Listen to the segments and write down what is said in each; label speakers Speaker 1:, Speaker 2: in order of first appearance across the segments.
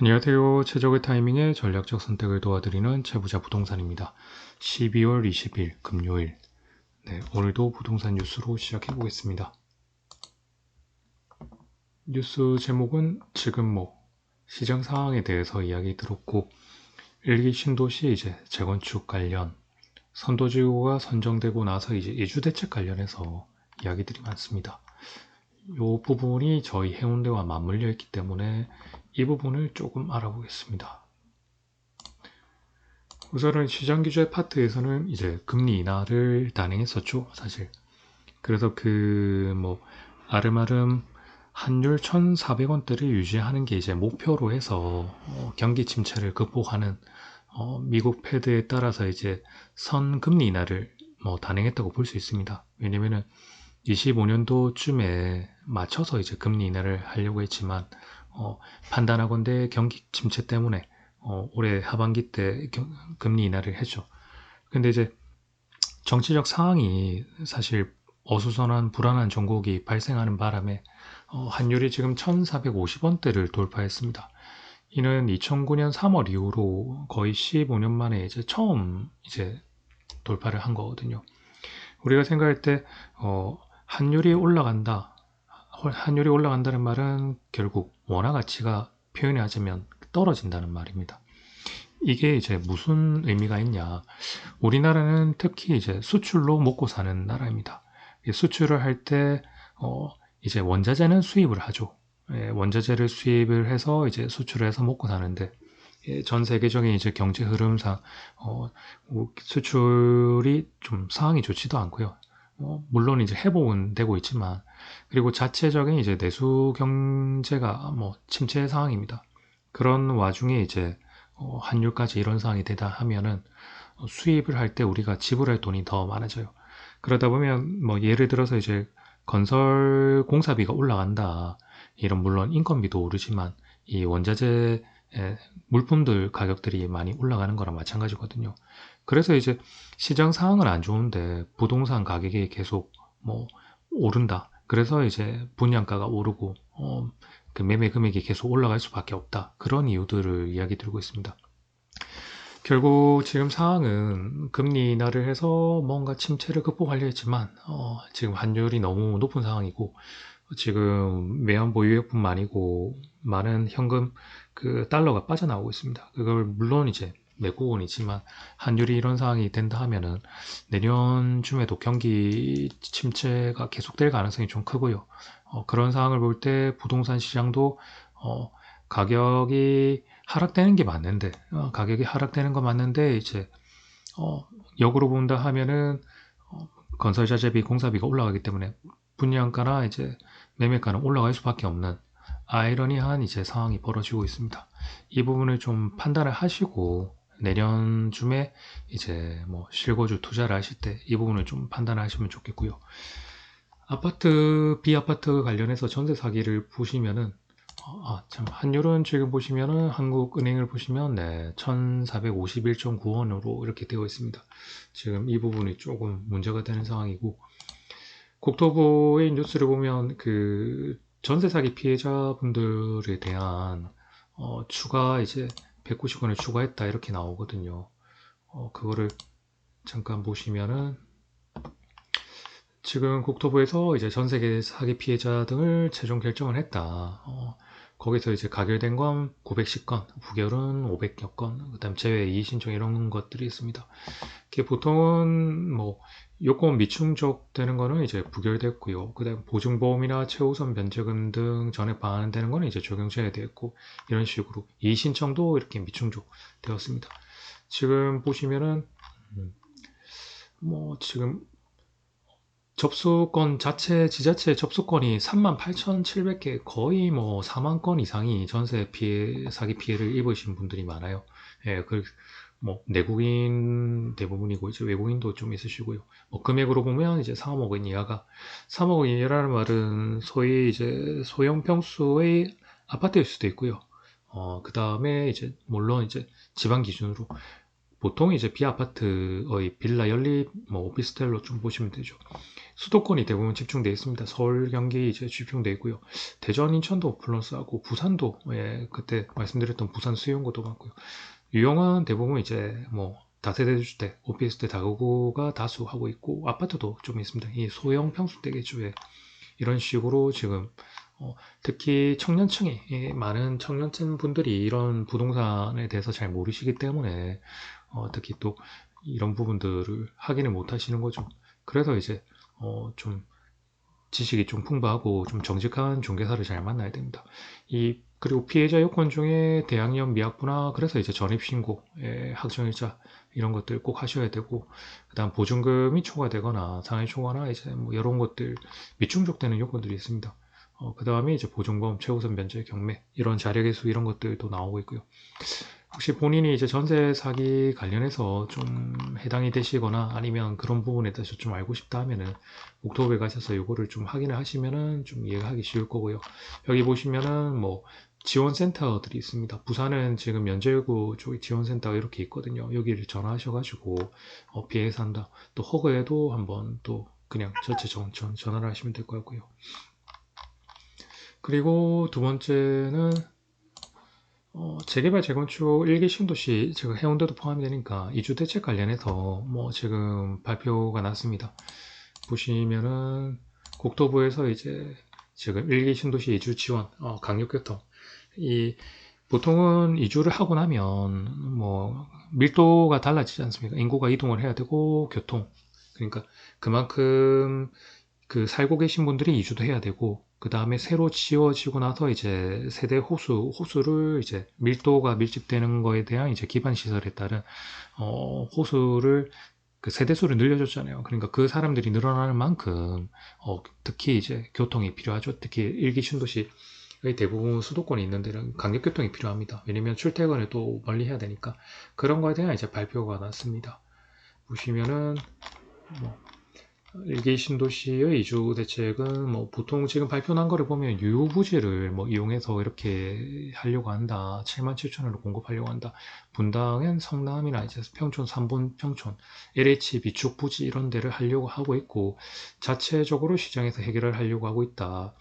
Speaker 1: 안녕하세요. 최적의 타이밍에 전략적 선택을 도와드리는 최부자 부동산입니다. 12월 20일 금요일. 네, 오늘도 부동산 뉴스로 시작해 보겠습니다. 뉴스 제목은 지금 뭐 시장 상황에 대해서 이야기 들었고 일기 신도시 이제 재건축 관련 선도지구가 선정되고 나서 이제 이주 대책 관련해서 이야기들이 많습니다. 이 부분이 저희 해운대와 맞물려 있기 때문에 이 부분을 조금 알아보겠습니다. 우선은 시장 규제 파트에서는 이제 금리 인하를 단행했었죠, 사실. 그래서 그 뭐 아름아름 환율 1,400원대를 유지하는 게 이제 목표로 해서 어, 경기 침체를 극복하는 어, 미국 패드에 따라서 이제 선 금리 인하를 뭐 단행했다고 볼 수 있습니다. 왜냐면은 25년도쯤에 맞춰서 이제 금리 인하를 하려고 했지만 어, 판단하건대 경기 침체 때문에 어, 올해 하반기 때 경, 금리 인하를 했죠. 근데 이제 정치적 상황이 사실 어수선한 불안한 종국이 발생하는 바람에 어, 환율이 지금 1,450원대를 돌파했습니다. 이는 2009년 3월 이후로 거의 15년 만에 이제 처음 이제 돌파를 한 거거든요. 우리가 생각할 때 어, 환율이 올라간다. 환율이 올라간다는 말은 결국 원화 가치가 표현이 하자면 떨어진다는 말입니다. 이게 이제 무슨 의미가 있냐. 우리나라는 특히 이제 수출로 먹고 사는 나라입니다. 수출을 할 때, 어, 이제 원자재는 수입을 하죠. 예, 원자재를 수입을 해서 이제 수출을 해서 먹고 사는데, 예, 전 세계적인 이제 경제 흐름상, 어, 수출이 좀 상황이 좋지도 않고요. 어, 물론 이제 회복은 되고 있지만 그리고 자체적인 이제 내수 경제가 뭐 침체 상황입니다. 그런 와중에 이제 어, 환율까지 이런 상황이 되다 하면은 어, 수입을 할 때 우리가 지불할 돈이 더 많아져요. 그러다 보면 뭐 예를 들어서 이제 건설 공사비가 올라간다. 이런 물론 인건비도 오르지만 이 원자재 물품들 가격들이 많이 올라가는 거랑 마찬가지거든요. 그래서 이제 시장 상황은 안 좋은데 부동산 가격이 계속 뭐 오른다. 그래서 이제 분양가가 오르고 어, 그 매매 금액이 계속 올라갈 수밖에 없다. 그런 이유들을 이야기 들고 있습니다. 결국 지금 상황은 금리 인하를 해서 뭔가 침체를 극복하려 했지만 어, 지금 환율이 너무 높은 상황이고 지금 외환 보유액뿐만 아니고 많은 현금 그 달러가 빠져나오고 있습니다. 그걸 물론 이제 외국은이지만 환율이 이런 상황이 된다 하면은 내년쯤에도 경기 침체가 계속될 가능성이 좀 크고요. 어, 그런 상황을 볼 때 부동산 시장도 어, 가격이 하락되는 게 맞는데 어, 가격이 하락되는 거 맞는데 이제 어, 역으로 본다 하면은 어, 건설자재비 공사비가 올라가기 때문에 분양가나 이제 매매가는 올라갈 수밖에 없는 아이러니한 이제 상황이 벌어지고 있습니다. 이 부분을 좀 판단을 하시고 내년쯤에 이제 뭐 실거주 투자를 하실 때 이 부분을 좀 판단하시면 좋겠고요. 아파트, 비아파트 관련해서 전세 사기를 보시면은 아, 참, 환율은 지금 보시면은 한국은행을 보시면 네, 1451.9원으로 이렇게 되어 있습니다. 지금 이 부분이 조금 문제가 되는 상황이고, 국토부의 뉴스를 보면 그 전세 사기 피해자분들에 대한 어, 추가 이제 190원을 추가했다 이렇게 나오거든요. 어, 그거를 잠깐 보시면은 지금 국토부에서 이제 전 세계 사기 피해자 등을 최종 결정을 했다. 어, 거기서 이제 가결된 건 910건, 부결은 500여 건, 그 다음 제외 이의 신청 이런 것들이 있습니다. 그게 보통은 뭐 요건 미충족 되는 거는 이제 부결됐고요. 그 다음 보증보험이나 최우선 변제금 등 전액 반환되는 거는 이제 적용셔야 되었고 이런 식으로 이의 신청도 이렇게 미충족 되었습니다. 지금 보시면은 음, 뭐 지금 접수권 자체 지자체 접수권이 38,700개 거의 뭐 4만 건 이상이 전세 피해 사기 피해를 입으신 분들이 많아요. 예, 그 뭐 내국인 대부분이고 이제 외국인도 좀 있으시고요. 뭐 금액으로 보면 이제 3억 원 이하가 3억 원 이하라는 말은 소위 이제 소형 평수의 아파트일 수도 있고요. 어, 그 다음에 이제 물론 이제 지방 기준으로 보통 이제 비아파트의 빌라 연립 뭐 오피스텔로 좀 보시면 되죠. 수도권이 대부분 집중되어 있습니다. 서울, 경기 이제 집중되어 있고요. 대전, 인천도 플러스하고 부산도 예, 그때 말씀드렸던 부산 수용구도 많고요. 유용한 대부분 이제 뭐 다세대 주택, 오피스텔 다가구가 다수 하고 있고 아파트도 좀 있습니다. 이 소형 평수대겠죠. 예. 이런 식으로 지금 어, 특히 청년층이 예, 많은 청년층 분들이 이런 부동산에 대해서 잘 모르시기 때문에 어, 특히 또 이런 부분들을 확인을 못 하시는 거죠. 그래서 이제 어, 좀 지식이 좀 풍부하고 좀 정직한 중개사를 잘 만나야 됩니다. 이 그리고 피해자 요건 중에 대학년 미학부나 그래서 이제 전입신고, 예, 학정일자 이런 것들 꼭 하셔야 되고 그다음 보증금이 초과되거나 상해 초과나 이제 뭐 이런 것들 미충족되는 요건들이 있습니다. 어, 그 다음에 이제 보증보험, 최우선 면제, 경매 이런 자력의수 이런 것들도 나오고 있고요. 혹시 본인이 이제 전세 사기 관련해서 좀 해당이 되시거나 아니면 그런 부분에 대해서 좀 알고 싶다 하면은 옥토브에 가셔서 이거를 좀 확인을 하시면은 좀 이해가 하기 쉬울 거고요. 여기 보시면은 뭐 지원센터들이 있습니다. 부산은 지금 면제구 쪽에 지원센터가 이렇게 있거든요. 여기를 전화하셔가지고 어, 피해 산다. 또 허그에도 한번 또 그냥 전체 전, 전, 전화를 하시면 될 것 같고요. 그리고 두 번째는 어, 재개발 재건축 일기 신도시 제가 해운대도 포함이 되니까 이주 대책 관련해서 뭐 지금 발표가 났습니다. 보시면은 국토부에서 이제 지금 일기 신도시 이주 지원 어, 강력교통 이 보통은 이주를 하고 나면 뭐 밀도가 달라지지 않습니까? 인구가 이동을 해야 되고 교통 그러니까 그만큼 그 살고 계신 분들이 이주도 해야 되고 그 다음에 새로 지어지고 나서 이제 세대 호수 호수를 이제 밀도가 밀집되는 거에 대한 이제 기반 시설에 따른 어, 호수를 그 세대 수를 늘려줬잖아요. 그러니까 그 사람들이 늘어나는 만큼 어, 특히 이제 교통이 필요하죠. 특히 일기 신도시 의 대부분 수도권에 있는 데는 강력교통이 필요합니다. 왜냐면 출퇴근을 또 멀리 해야 되니까 그런 거에 대한 이제 발표가 났습니다. 보시면은 뭐 일기 신도시의 이주 대책은 뭐 보통 지금 발표난 거를 보면 유부지를 뭐 이용해서 이렇게 하려고 한다. 7만 7천원을 공급하려고 한다. 분당엔 성남이나 이제 평촌, 삼본 평촌, LH 비축 부지 이런 데를 하려고 하고 있고 자체적으로 시장에서 해결을 하려고 하고 있다.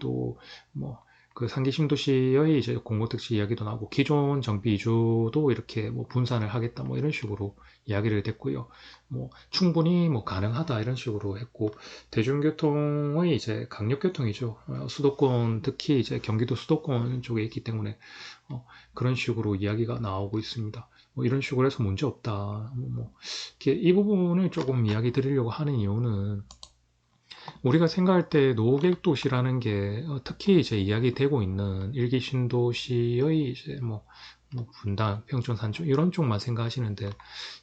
Speaker 1: 또 뭐 그 상기 신도시의 이제 공고특지 이야기도 나오고 기존 정비 이주도 이렇게 뭐 분산을 하겠다 뭐 이런 식으로 이야기를 됐고요. 뭐 충분히 뭐 가능하다 이런 식으로 했고 대중교통의 이제 강력교통이죠. 어, 수도권 특히 이제 경기도 수도권 쪽에 있기 때문에 어, 그런 식으로 이야기가 나오고 있습니다. 뭐 이런 식으로 해서 문제 없다. 뭐, 뭐이 부분을 조금 이야기 드리려고 하는 이유는 우리가 생각할 때 노객 도시라는 게 어, 특히 이제 이야기되고 있는 일기 신도시의 이제 뭐, 뭐 분당, 평촌, 산촌 이런 쪽만 생각하시는데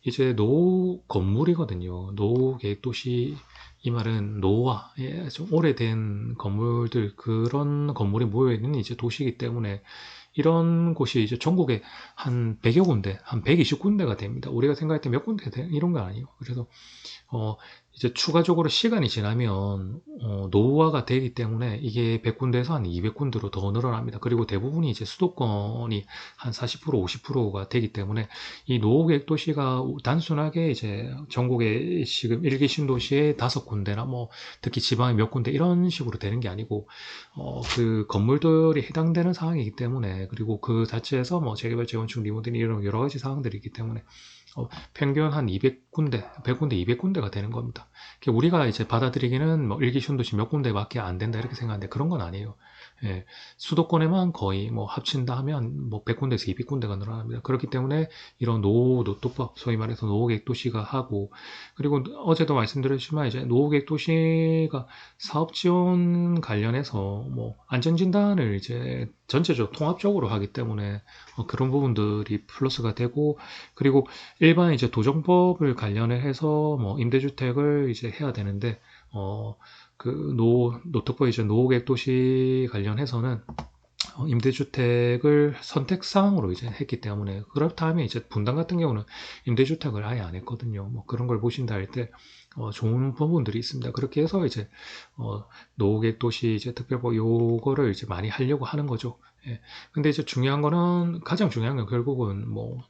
Speaker 1: 이제 노 건물이거든요. 노객 도시 이 말은 노화, 예, 좀 오래된 건물들 그런 건물이 모여 있는 이제 도시이기 때문에 이런 곳이 이제 전국에 한 100여 군데, 한 120군데가 됩니다. 우리가 생각할 때 몇 군데 돼? 이런 거 아니에요. 그래서 어, 이제 추가적으로 시간이 지나면 어, 노후화가 되기 때문에 이게 100군데에서 한 200군데로 더 늘어납니다. 그리고 대부분이 이제 수도권이 한 40% 50%가 되기 때문에 이 노후 계획 도시가 단순하게 이제 전국에 지금 일기 신도시에 다섯 군데나 뭐 특히 지방에 몇 군데 이런 식으로 되는 게 아니고 어, 그 건물들이 해당되는 상황이기 때문에 그리고 그 자체에서 뭐 재개발 재건축 리모델링 이런 여러 가지 사항들이 있기 때문에 어, 평균 한 200군데, 100군데, 200군데가 되는 겁니다. 우리가 이제 받아들이기는 뭐 일기 신도시 몇 군데밖에 안 된다 이렇게 생각하는데 그런 건 아니에요. 예, 수도권에만 거의 뭐 합친다 하면 뭐 100군데에서 200군데가 늘어납니다. 그렇기 때문에 이런 노, 노토법, 소위 말해서 노후 계획 도시가 하고, 그리고 어제도 말씀드렸지만 이제 노후 계획 도시가 사업 지원 관련해서 뭐 안전 진단을 이제 전체적으로 통합적으로 하기 때문에 어, 그런 부분들이 플러스가 되고, 그리고 일반 이제 도정법을 관련해서 뭐 임대주택을 이제 해야 되는데, 어, 그 노, 노특보 이제 노후계획 도시 관련해서는 어, 임대주택을 선택사항으로 이제 했기 때문에 그렇다면 이제 분당 같은 경우는 임대주택을 아예 안 했거든요. 뭐 그런 걸 보신다 할때 어, 좋은 부분들이 있습니다. 그렇게 해서 이제 어, 노후계획 도시 이제 특별법 요거를 이제 많이 하려고 하는 거죠. 예. 근데 이제 중요한 거는 가장 중요한 건 결국은 뭐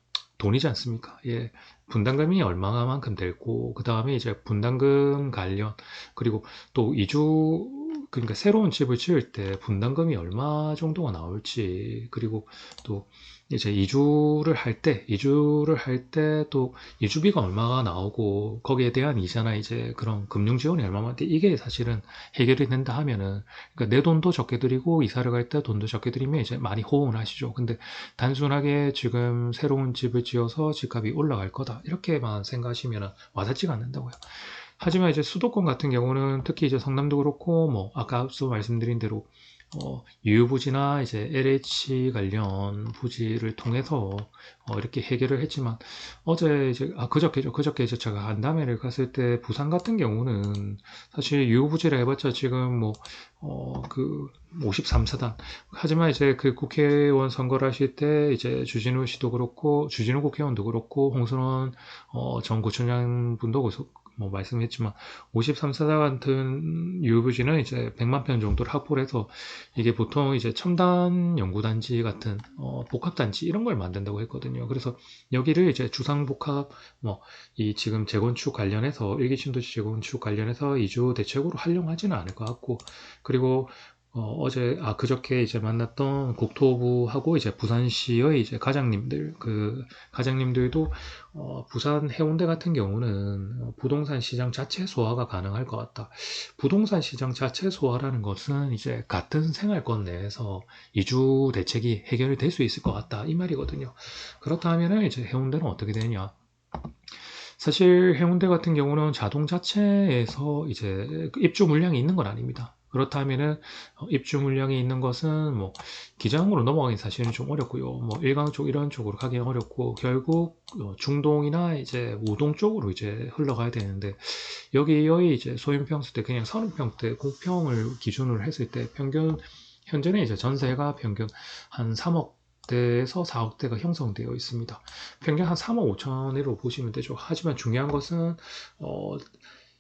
Speaker 1: 돈이지 않습니까? 예, 분담금이 얼마만큼 될고 그 다음에 이제 분담금 관련 그리고 또 이주 그러니까 새로운 집을 지을 때 분담금이 얼마 정도가 나올지 그리고 또 이제 이주를 할 때, 이주를 할 때 또 이주비가 얼마가 나오고 거기에 대한 이자나 이제 그런 금융 지원이 얼마만 돼 이게 사실은 해결이 된다 하면은 그러니까 내 돈도 적게 들이고 이사를 갈 때 돈도 적게 들이면 이제 많이 호응을 하시죠. 근데 단순하게 지금 새로운 집을 지어서 집값이 올라갈 거다 이렇게만 생각하시면은 와닿지가 않는다고요. 하지만 이제 수도권 같은 경우는 특히 이제 성남도 그렇고 뭐 아까 앞서 말씀드린 대로 어, 유효부지나 이제 LH 관련 부지를 통해서 어, 이렇게 해결을 했지만 어제 이제 아 그저께죠. 그저께 이제 제가 간담회를 갔을 때 부산 같은 경우는 사실 유효부지를 해봤자 지금 뭐 어 그 53사단. 하지만 이제 그 국회의원 선거를 하실 때 이제 주진우 씨도 그렇고 주진우 국회의원도 그렇고 홍순원 어, 전 구청장 분도 뭐 말씀했지만 53사자 같은 유부지는 이제 100만 평 정도를 확보를 해서 이게 보통 이제 첨단 연구단지 같은 어, 복합단지 이런 걸 만든다고 했거든요. 그래서 여기를 이제 주상복합 뭐 이 지금 재건축 관련해서 일기 신도시 재건축 관련해서 이주 대책으로 활용하지는 않을 것 같고 그리고 어, 제 아 그저께 이제 만났던 국토부하고 이제 부산시의 이제 가장님들 그 가장님들도 어, 부산 해운대 같은 경우는 부동산 시장 자체 소화가 가능할 것 같다. 부동산 시장 자체 소화라는 것은 이제 같은 생활권 내에서 이주 대책이 해결이 될수 있을 것 같다 이 말이거든요. 그렇다면 이제 해운대는 어떻게 되냐? 사실 해운대 같은 경우는 자동 자체에서 이제 입주 물량이 있는 건 아닙니다. 그렇다면은 어, 입주 물량이 있는 것은 뭐 기장으로 넘어가기 사실은 좀 어렵고요. 뭐 일강 쪽 이런 쪽으로 가기 어렵고 결국 어, 중동이나 이제 우동 쪽으로 이제 흘러가야 되는데 여기 여기 이제 소인평수 때 그냥 서른평대 공평을 기준으로 했을 때 평균 현재는 이제 전세가 평균 한 3억 대에서 4억대가 형성되어 있습니다. 평균 한 3억 5천으로 보시면 되죠. 하지만 중요한 것은 어,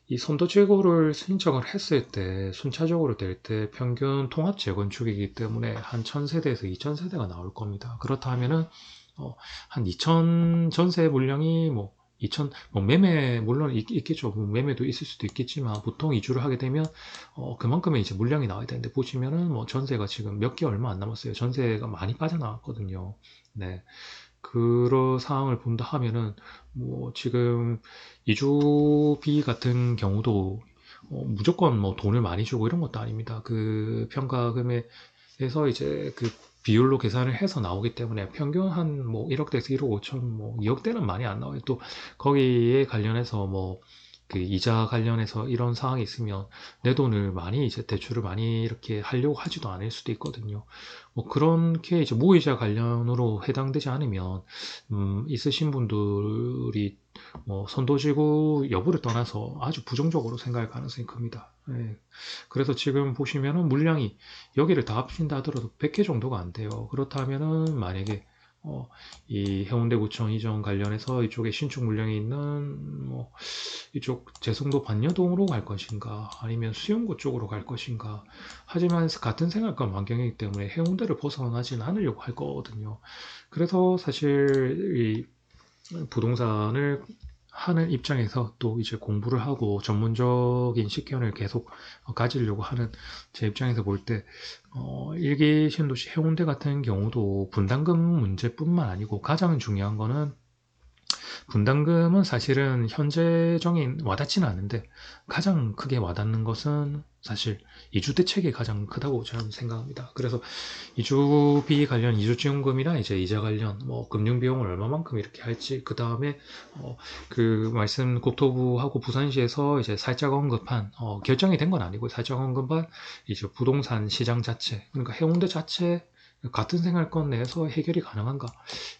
Speaker 1: 이 선도 재고를 신청을 했을 때 순차적으로 될 때 평균 통합 재건축이기 때문에 한 1000세대에서 2000세대가 나올 겁니다. 그렇다 하면은 어, 한 2000 전세 물량이 뭐 2000, 뭐 매매 물론 있, 겠죠 뭐 매매도 있을 수도 있겠지만 보통 이주를 하게 되면 어, 그만큼의 이제 물량이 나와야 되는데 보시면은 뭐 전세가 지금 몇 개 얼마 안 남았어요. 전세가 많이 빠져나왔거든요. 네. 그런 상황을 본다 하면은 뭐 지금 이주비 같은 경우도 어 무조건 뭐 돈을 많이 주고 이런 것도 아닙니다. 그 평가금에서 이제 그 비율로 계산을 해서 나오기 때문에 평균 한 뭐 1억대에서 1억 5천 뭐 2억대는 많이 안 나와요. 또 거기에 관련해서 뭐 그 이자 관련해서 이런 상황이 있으면 내 돈을 많이 이제 대출을 많이 이렇게 하려고 하지도 않을 수도 있거든요. 뭐 그렇게 이제 무이자 관련으로 해당되지 않으면 음 있으신 분들이 뭐 선도지구 여부를 떠나서 아주 부정적으로 생각할 가능성이 큽니다. 예. 그래서 지금 보시면은 물량이 여기를 다 합친다 하더라도 100개 정도가 안 돼요. 그렇다면은 만약에 어, 이 해운대구청 이전 관련해서 이쪽에 신축 물량이 있는 뭐 이쪽 제성도 반여동으로 갈 것인가 아니면 수영구 쪽으로 갈 것인가 하지만 같은 생각과 환경이기 때문에 해운대를 벗어나지는 않으려고 할 거거든요. 그래서 사실 이 부동산을 하는 입장에서 또 이제 공부를 하고 전문적인 식견을 계속 가지려고 하는 제 입장에서 볼 때, 어, 일기 신도시 해운대 같은 경우도 분담금 문제뿐만 아니고 가장 중요한 거는 분담금은 사실은 현재적인 와닿지는 않은데 가장 크게 와닿는 것은 사실 이주 대책이 가장 크다고 저는 생각합니다. 그래서 이주비 관련 이주지원금이나 이제 이자 관련 뭐 금융 비용을 얼마만큼 이렇게 할지 그 다음에 어, 그 말씀 국토부하고 부산시에서 이제 살짝 언급한 어, 결정이 된 건 아니고 살짝 언급한 이제 부동산 시장 자체 그러니까 해운대 자체 같은 생활권 내에서 해결이 가능한가?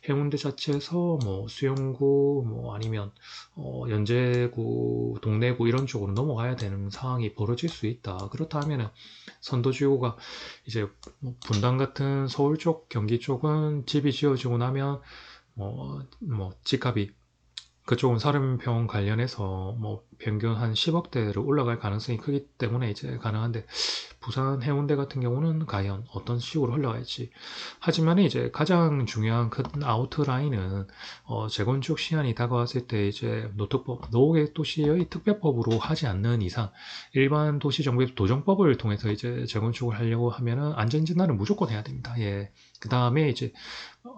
Speaker 1: 해운대 자체에서 뭐 수영구 뭐 아니면 어 연제구, 동래구 이런 쪽으로 넘어가야 되는 상황이 벌어질 수 있다. 그렇다면은 선도지구가 이제 뭐 분당 같은 서울 쪽, 경기 쪽은 집이 지어지고 나면 뭐, 뭐 집값이 그쪽은 사름평 관련해서 뭐 평균 한 10억대로 올라갈 가능성이 크기 때문에 이제 가능한데 부산 해운대 같은 경우는 과연 어떤 식으로 흘러갈지 하지만 이제 가장 중요한 큰 아웃라인은 어, 재건축 시한이 다가왔을 때 이제 노특법 노후계 도시의 특별법으로 하지 않는 이상 일반 도시 정비 도정법을 통해서 이제 재건축을 하려고 하면은 안전 진단을 무조건 해야 됩니다. 예. 그 다음에 이제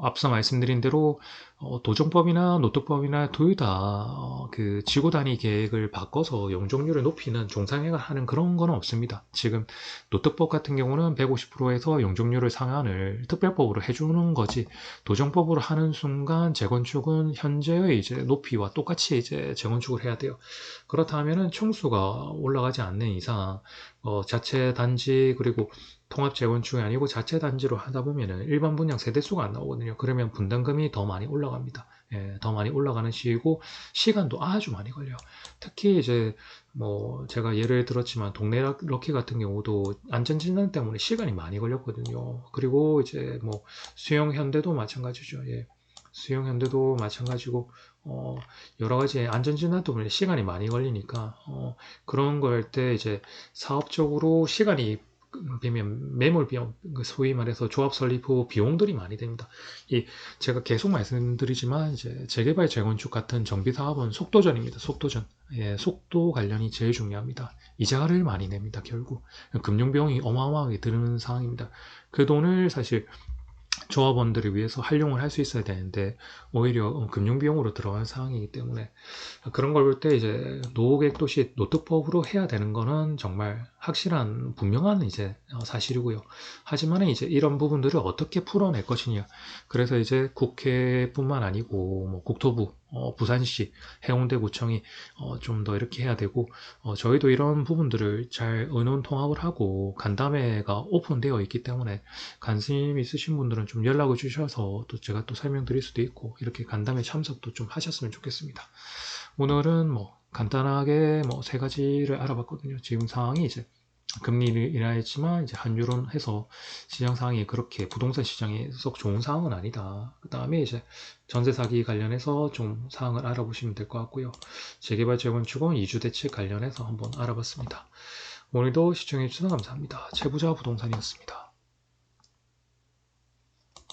Speaker 1: 앞서 말씀드린 대로 어, 도정법이나 노특법이나 둘 다 그 지구 단위 계획을 바꿔서 용적률을 높이는 종상회가 하는 그런 건 없습니다. 지금 노특법 같은 경우는 150%에서 용적률을 상한을 특별법으로 해주는 거지 도정법으로 하는 순간 재건축은 현재의 이제 높이와 똑같이 이제 재건축을 해야 돼요. 그렇다면은 층수가 올라가지 않는 이상 어, 자체 단지 그리고 통합 재건축이 아니고 자체 단지로 하다 보면은 일반 분양 세대수가 안 나오거든요. 그러면 분담금이 더 많이 올라갑니다. 예, 더 많이 올라가는 시기고 시간도 아주 많이 걸려요. 특히 이제 뭐 제가 예를 들었지만 동네 럭키 같은 경우도 안전 진단 때문에 시간이 많이 걸렸거든요. 그리고 이제 뭐 수영 현대도 마찬가지죠. 예. 수영 현대도 마찬가지고 어, 여러 가지 안전 진단 때문에 시간이 많이 걸리니까 어, 그런 거할때 이제 사업적으로 시간이 비면 매몰 비용, 그 소위 말해서 조합 설립 후 비용들이 많이 됩니다. 이 제가 계속 말씀드리지만 이제 재개발 재건축 같은 정비 사업은 속도전입니다. 속도전. 예, 속도 관련이 제일 중요합니다. 이자를 많이 냅니다. 결국 금융 비용이 어마어마하게 드는 상황입니다. 그 돈을 사실 조합원들을 위해서 활용을 할 수 있어야 되는데 오히려 금융 비용으로 들어간 상황이기 때문에 그런 걸 볼 때 이제 노후계획 도시 노트법으로 해야 되는 거는 정말 확실한 분명한 이제 사실이고요. 하지만 이제 이런 부분들을 어떻게 풀어낼 것이냐. 그래서 이제 국회뿐만 아니고 뭐 국토부, 어, 부산시, 해운대구청이 어, 좀 더 이렇게 해야 되고 어, 저희도 이런 부분들을 잘 의논 통합을 하고 간담회가 오픈되어 있기 때문에 관심 있으신 분들은 좀 연락을 주셔서 또 제가 또 설명드릴 수도 있고 이렇게 간담회 참석도 좀 하셨으면 좋겠습니다. 오늘은 뭐 간단하게 뭐 세 가지를 알아봤거든요. 지금 상황이 이제 금리를 인하했지만 이제 한유론 해서 시장 상황이 그렇게 부동산 시장이 썩 좋은 상황은 아니다. 그 다음에 이제 전세 사기 관련해서 좀 사항을 알아보시면 될 것 같고요. 재개발 재건축은 이주 대책 관련해서 한번 알아봤습니다. 오늘도 시청해 주셔서 감사합니다. 최부자 부동산이었습니다.